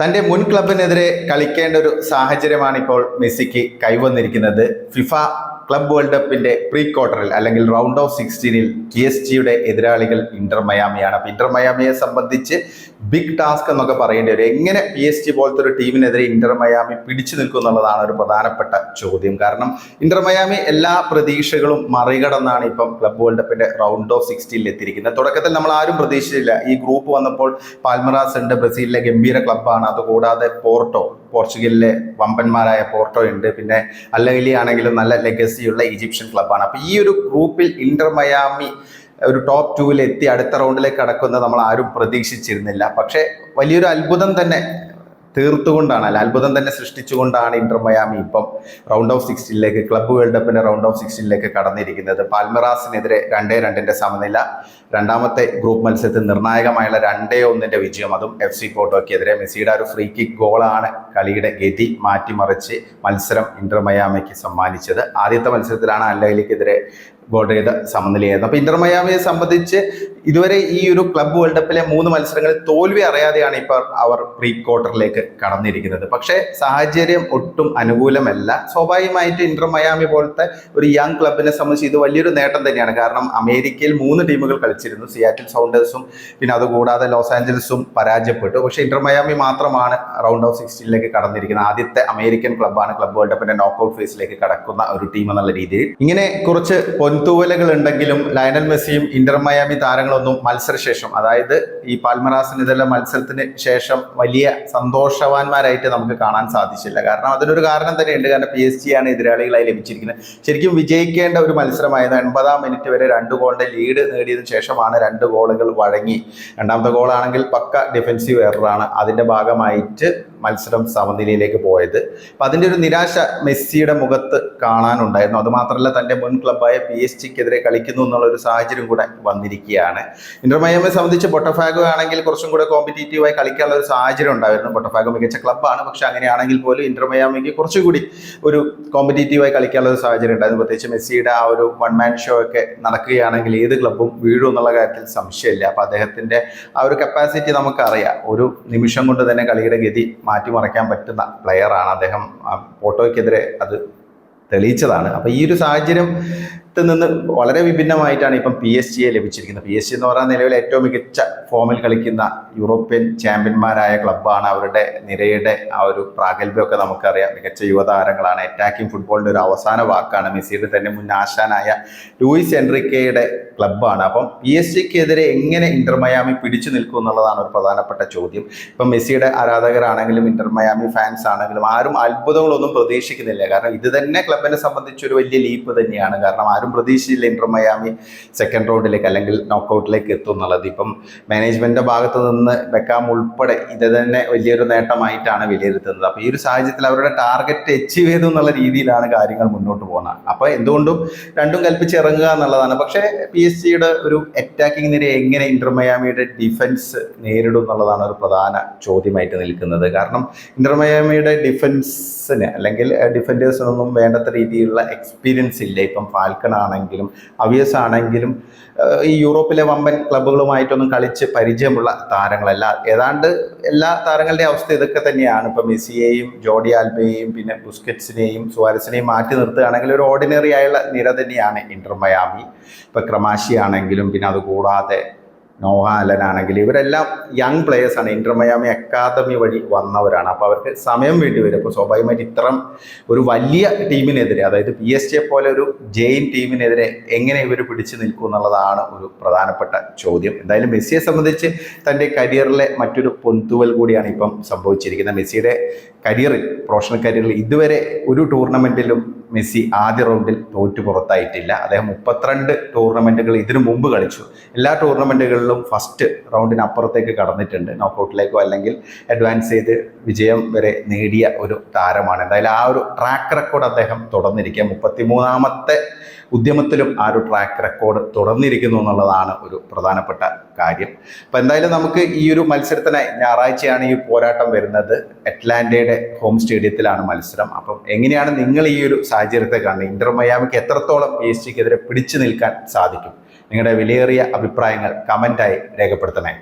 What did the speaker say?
തന്റെ മുൻ ക്ലബിനെതിരെ കളിക്കേണ്ട ഒരു സാഹചര്യമാണ് ഇപ്പോൾ മെസ്സിക്ക് കൈവന്നിരിക്കുന്നത്. ഫിഫ ക്ലബ് വേൾഡ് കപ്പിന്റെ പ്രീ ക്വാർട്ടറിൽ അല്ലെങ്കിൽ റൗണ്ട് ഓഫ് സിക്സ്റ്റീനിൽ പി എസ് ജിയുടെ എതിരാളികൾ ഇന്റർ മയാമിയാണ് അപ്പൊ ഇന്റർ മയാമിയെ സംബന്ധിച്ച് ബിഗ് ടാസ്ക് എന്നൊക്കെ പറയേണ്ടി വരും. എങ്ങനെ പി എസ് ജി പോലത്തെ ഒരു ടീമിനെതിരെ ഇന്റർ മയാമി പിടിച്ചു നിൽക്കും എന്നുള്ളതാണ് ഒരു പ്രധാനപ്പെട്ട ചോദ്യം. കാരണം ഇന്റർ മയാമി എല്ലാ പ്രതീക്ഷകളും മറികടന്നാണ് ഇപ്പം ക്ലബ് വേൾഡ് കപ്പിന്റെ റൗണ്ട് ഓഫ് സിക്സ്റ്റീനിൽ എത്തിയിരിക്കുന്നത്. തുടക്കത്തിൽ നമ്മൾ ആരും പ്രതീക്ഷിച്ചില്ല. ഈ ഗ്രൂപ്പ് വന്നപ്പോൾ പാൽമറാസ് ഉണ്ട് ബ്രസീലിലെ ഗംഭീര ക്ലബ്ബാണ് അതുകൂടാതെ പോർട്ടോ പോർച്ചുഗലിലെ വമ്പന്മാരായ പോർട്ടോ ഉണ്ട്. പിന്നെ അല്ലെങ്കിൽ ആണെങ്കിലും നല്ല ലെഗസിയുള്ള ഈജിപ്ഷ്യൻ ക്ലബ്ബാണ് അപ്പോൾ ഈ ഒരു ഗ്രൂപ്പിൽ ഇന്റർ മയാമി ഒരു ടോപ്പ് ടൂവിൽ എത്തി അടുത്ത റൗണ്ടിലേക്ക് കടക്കുന്നത് നമ്മൾ ആരും പ്രതീക്ഷിച്ചിരുന്നില്ല. പക്ഷേ വലിയൊരു അത്ഭുതം തന്നെ തീർത്തുകൊണ്ടാണ് അല്ല അത്ഭുതം തന്നെ സൃഷ്ടിച്ചുകൊണ്ടാണ് ഇന്റർ മയാമി ഇപ്പം റൗണ്ട് ഓഫ് സിക്സ്റ്റീനിലേക്ക് ക്ലബ്ബ് വേൾഡ് കപ്പിന്റെ റൗണ്ട് ഓഫ് സിക്സ്റ്റീനിലേക്ക് കടന്നിരിക്കുന്നത്. പാൽമറാസിനെതിരെ രണ്ടേ രണ്ടിന്റെ സമനില രണ്ടാമത്തെ ഗ്രൂപ്പ് മത്സരത്തിൽ നിർണായകമായുള്ള രണ്ടേ ഒന്നിന്റെ വിജയം അതും എഫ് സി പോട്ടോക്കെതിരെ മെസ്സിയുടെ ഒരു ഫ്രീ കിക്ക് ഗോളാണ് കളിയുടെ ഗതി മാറ്റിമറിച്ച് മത്സരം ഇന്റർ മയാമിക്ക് സമ്മാനിച്ചത്. ആദ്യത്തെ മത്സരത്തിലാണ് അല്ലയിലേക്കെതിരെ ഗോൾ ചെയ്ത സമനിലയായിരുന്നു. അപ്പൊ ഇന്റർ മയാമിയെ സംബന്ധിച്ച് ഇതുവരെ ഈ ഒരു ക്ലബ് വേൾഡ് കപ്പിലെ മൂന്ന് മത്സരങ്ങളിൽ തോൽവി അറിയാതെയാണ് ഇപ്പോൾ അവർ പ്രീ ക്വാർട്ടറിലേക്ക് കടന്നിരിക്കുന്നത്. പക്ഷേ സാഹചര്യം ഒട്ടും അനുകൂലമല്ല. സ്വാഭാവികമായിട്ട് ഇന്റർ മയാമി പോലത്തെ ഒരു യങ് ക്ലബിനെ സംബന്ധിച്ച് ഇത് വലിയൊരു നേട്ടം തന്നെയാണ്. കാരണം അമേരിക്കയിൽ മൂന്ന് ടീമുകൾ കളിച്ചിരുന്നു. സിയാറ്റിൽ സൗണ്ടേഴ്സും പിന്നെ അതുകൂടാതെ ലോസ് ആഞ്ചലസും പരാജയപ്പെട്ടു. പക്ഷേ ഇന്റർ മയാമി മാത്രമാണ് റൗണ്ട് ഓഫ് സിക്സ്റ്റീനിലേക്ക് കടന്നിരിക്കുന്നത്. ആദ്യത്തെ അമേരിക്കൻ ക്ലബ്ബാണ് ക്ലബ് വേൾഡ് കപ്പിന്റെ നോക്കൌട്ട് ഫേസിലേക്ക് കടക്കുന്ന ഒരു ടീം എന്നുള്ള രീതിയിൽ. ഇങ്ങനെ കുറച്ച് പൊൻതൂവലുകൾ ഉണ്ടെങ്കിലും ലയണൽ മെസ്സിയും ഇന്റർ മയാമി താരങ്ങളൊന്നും മത്സരശേഷം അതായത് ഈ പാൽമറാസിനെതിരെ മത്സരത്തിന് ശേഷം വലിയ സന്തോഷവാന്മാരായിട്ട് നമുക്ക് കാണാൻ സാധിച്ചില്ല. കാരണം അതിനൊരു കാരണം തന്നെയുണ്ട്. കാരണം പി എസ് ജി ആണ് എതിരാളികളായി ലഭിച്ചിരിക്കുന്നത്. ശരിക്കും വിജയിക്കേണ്ട ഒരു മത്സരമായത് എൺപതാം മിനിറ്റ് വരെ രണ്ട് ഗോളിന്റെ ലീഡ് നേടിയതിനു ശേഷമാണ് രണ്ട് ഗോളുകൾ വഴങ്ങി. രണ്ടാമത്തെ ഗോളാണെങ്കിൽ പക്ക ഡിഫൻസീവ് എററാണ് അതിന്റെ ഭാഗമായിട്ട് മത്സരം സമനിലയിലേക്ക് പോയത്. അപ്പം അതിന്റെ ഒരു നിരാശ മെസ്സിയുടെ മുഖത്ത് കാണാനുണ്ടായിരുന്നു. അതുമാത്രമല്ല തന്റെ മുൻ ക്ലബ്ബായ പി എസ് ജിക്കെതിരെ കളിക്കുന്നു എന്നുള്ള ഒരു സാഹചര്യം കൂടെ വന്നിരിക്കുകയാണ്. ഇന്റർ മയാമിയെ സംബന്ധിച്ച് ബൊട്ടഫാഗോ ആണെങ്കിൽ കുറച്ചും കൂടെ കോമ്പറ്റീറ്റീവായി കളിക്കാനുള്ള ഒരു സാഹചര്യം ഉണ്ടായിരുന്നു. ബൊട്ടഫാഗോ മികച്ച ക്ലബ്ബാണ്. പക്ഷെ അങ്ങനെയാണെങ്കിൽ പോലും ഇന്റർ മയാമിക്ക് കുറച്ചുകൂടി ഒരു കോമ്പറ്റീറ്റീവായി കളിക്കാനുള്ള ഒരു സാഹചര്യം ഉണ്ടായിരുന്നു. പ്രത്യേകിച്ച് മെസ്സിയുടെ ആ ഒരു വൺ മാൻ ഷോ ഒക്കെ നടക്കുകയാണെങ്കിൽ ഏത് ക്ലബ്ബും വീഴും എന്നുള്ള കാര്യത്തിൽ സംശയമില്ല. അപ്പം അദ്ദേഹത്തിന്റെ ആ ഒരു കപ്പാസിറ്റി നമുക്കറിയാം. ഒരു നിമിഷം കൊണ്ട് തന്നെ കളിയുടെ ഗതി മാറ്റിമറിക്കാൻ പറ്റുന്ന പ്ലെയറാണ് അദ്ദേഹം ആ പോട്ടോയ്ക്കെതിരെ അത് തെളിയിച്ചതാണ്. അപ്പോൾ ഈ ഒരു സാഹചര്യത്തിൽ നിന്ന് വളരെ വിഭിന്നമായിട്ടാണ് ഇപ്പം പി എസ് ജിയെ ലഭിച്ചിരിക്കുന്നത്. പി എസ് ജി എന്ന് പറയുന്ന നിലവിൽ ഏറ്റവും മികച്ച ഫോമിൽ കളിക്കുന്ന യൂറോപ്യൻ ചാമ്പ്യന്മാരായ ക്ലബ്ബാണ് അവരുടെ നിരയുടെ ആ ഒരു പ്രാഗൽഭ്യമൊക്കെ നമുക്കറിയാം. മികച്ച യുവതാരങ്ങളാണ്. അറ്റാക്കിംഗ് ഫുട്ബോളിന്റെ ഒരു അവസാന വാക്കാണ് മെസ്സിയുടെ തന്നെ മുൻ ആശാനായ ലൂയിസ് എൻറിക്കയുടെ ക്ലബ്ബാണ് അപ്പം പി എസ് ജിക്കെതിരെ എങ്ങനെ ഇന്റർ മയാമി പിടിച്ചു നിൽക്കും എന്നുള്ളതാണ് ഒരു പ്രധാനപ്പെട്ട ചോദ്യം. ഇപ്പം മെസ്സിയുടെ ആരാധകരാണെങ്കിലും ഇന്റർ മയാമി ഫാൻസ് ആണെങ്കിലും ആരും അത്ഭുതങ്ങളൊന്നും പ്രതീക്ഷിക്കുന്നില്ല. കാരണം ഇത് തന്നെ ക്ലബിനെ സംബന്ധിച്ചൊരു വലിയ ലീപ്പ് തന്നെയാണ്. കാരണം ആരും പ്രതീക്ഷിച്ചില്ല ഇന്റർ മയാമി സെക്കൻഡ് റൗണ്ടിലേക്ക് അല്ലെങ്കിൽ നോക്കൗട്ടിലേക്ക് എത്തും എന്നുള്ളത്. ഇപ്പം മാനേജ്മെന്റിന്റെ ഭാഗത്ത് നിന്ന് വെക്കാം ഉൾപ്പെടെ ഇത് തന്നെ വലിയൊരു നേട്ടമായിട്ടാണ് വിലയിരുത്തുന്നത്. അപ്പോൾ ഈ ഒരു സാഹചര്യത്തിൽ അവരുടെ ടാർഗറ്റ് അച്ചീവ് ചെയ്തു എന്നുള്ള രീതിയിലാണ് കാര്യങ്ങൾ മുന്നോട്ട് പോകുന്നത്. അപ്പോൾ എന്തുകൊണ്ടും രണ്ടും കൽപ്പിച്ച് ഇറങ്ങുക എന്നുള്ളതാണ്. പക്ഷേ പി എസ് സിയുടെ ഒരു അറ്റാക്കിംഗ് നിര എങ്ങനെ ഇന്റർ മയാമിയുടെ ഡിഫൻസ് നേരിടും എന്നുള്ളതാണ് ഒരു പ്രധാന ചോദ്യമായിട്ട് നിൽക്കുന്നത്. കാരണം ഇന്റർ മയാമിയുടെ ഡിഫൻസിന് അല്ലെങ്കിൽ ഡിഫൻഡേഴ്സിനൊന്നും വേണ്ടത്ര രീതിയിലുള്ള എക്സ്പീരിയൻസ് ഇല്ല. ഇപ്പം ഫാൽക്കൺ ആണെങ്കിലും അവിയസ് ആണെങ്കിലും ഈ യൂറോപ്പിലെ വമ്പൻ ക്ലബ്ബുകളുമായിട്ടൊന്നും കളിച്ച് പരിചയമുള്ള താരങ്ങളല്ല. ഏതാണ്ട് എല്ലാ താരങ്ങളുടെയും അവസ്ഥ ഇതൊക്കെ തന്നെയാണ്. ഇപ്പം മെസ്സിയെയും ജോഡി ആൽബയെയും പിന്നെ ബുസ്കറ്റ്സിനെയും സുവാരസിനെയും മാറ്റി നിർത്തുകയാണെങ്കിൽ ഒരു ഓർഡിനറി ആയുള്ള നിര തന്നെയാണ് ഇന്റർ മയാമി. ഇപ്പം ക്രമാശി ആണെങ്കിലും പിന്നെ അതുകൂടാതെ നോഹ ഇവരെല്ലാം യങ് പ്ലേയേഴ്സ് ആണ്. മയാമി അക്കാദമി വഴി വന്നവരാണ്. അപ്പോൾ അവർക്ക് സമയം വേണ്ടി വരും. അപ്പോൾ സ്വാഭാവികമായിട്ട് ഇത്തരം ഒരു വലിയ ടീമിനെതിരെ അതായത് പി എസ് ജെ പോലെ ഒരു ജെയിൻ ടീമിനെതിരെ എങ്ങനെ ഇവർ പിടിച്ചു നിൽക്കും എന്നുള്ളതാണ് ഒരു പ്രധാനപ്പെട്ട ചോദ്യം. എന്തായാലും മെസ്സിയെ സംബന്ധിച്ച് തന്റെ കരിയറിലെ മറ്റൊരു പൊന്തുവൽ കൂടിയാണ് ഇപ്പം സംഭവിച്ചിരിക്കുന്നത്. മെസ്സിയുടെ കരിയറിൽ പ്രൊഫഷണൽ കരിയറിൽ ഇതുവരെ ഒരു ടൂർണമെന്റിലും മെസ്സി ആദ്യ റൗണ്ടിൽ തോറ്റു പുറത്തായിട്ടില്ല. അദ്ദേഹം മുപ്പത്തിരണ്ട് ടൂർണമെന്റുകൾ ഇതിനു മുമ്പ് കളിച്ചു. എല്ലാ ടൂർണമെന്റുകളിലും ഫസ്റ്റ് റൗണ്ടിന് അപ്പുറത്തേക്ക് കടന്നിട്ടുണ്ട്. നോക്കൗട്ടിലേക്കോ അല്ലെങ്കിൽ അഡ്വാൻസ് ചെയ്ത് വിജയം വരെ നേടിയ ഒരു താരമാണ്. എന്തായാലും ആ ഒരു ട്രാക്ക് റെക്കോർഡ് അദ്ദേഹം തുടർന്നിരിക്കുക. മുപ്പത്തിമൂന്നാമത്തെ ഉദ്യമത്തിലും ആ ഒരു ട്രാക്ക് റെക്കോർഡ് തുടർന്നിരിക്കുന്നു എന്നുള്ളതാണ് ഒരു പ്രധാനപ്പെട്ട കാര്യം. അപ്പം എന്തായാലും നമുക്ക് ഈ ഒരു മത്സരത്തിനായി ഞായറാഴ്ചയാണ് ഈ പോരാട്ടം വരുന്നത്. അറ്റ്ലാന്റയുടെ ഹോം സ്റ്റേഡിയത്തിലാണ് മത്സരം. അപ്പം എങ്ങനെയാണ് നിങ്ങൾ ഈ ഒരു സാഹചര്യത്തെ കാണുന്നത്? ഇന്റർ മയാമിക്ക് എത്രത്തോളം പി എസ് പിടിച്ചു നിൽക്കാൻ സാധിക്കും? നിങ്ങളുടെ വിലയേറിയ അഭിപ്രായങ്ങൾ കമന്റായി രേഖപ്പെടുത്തണേ.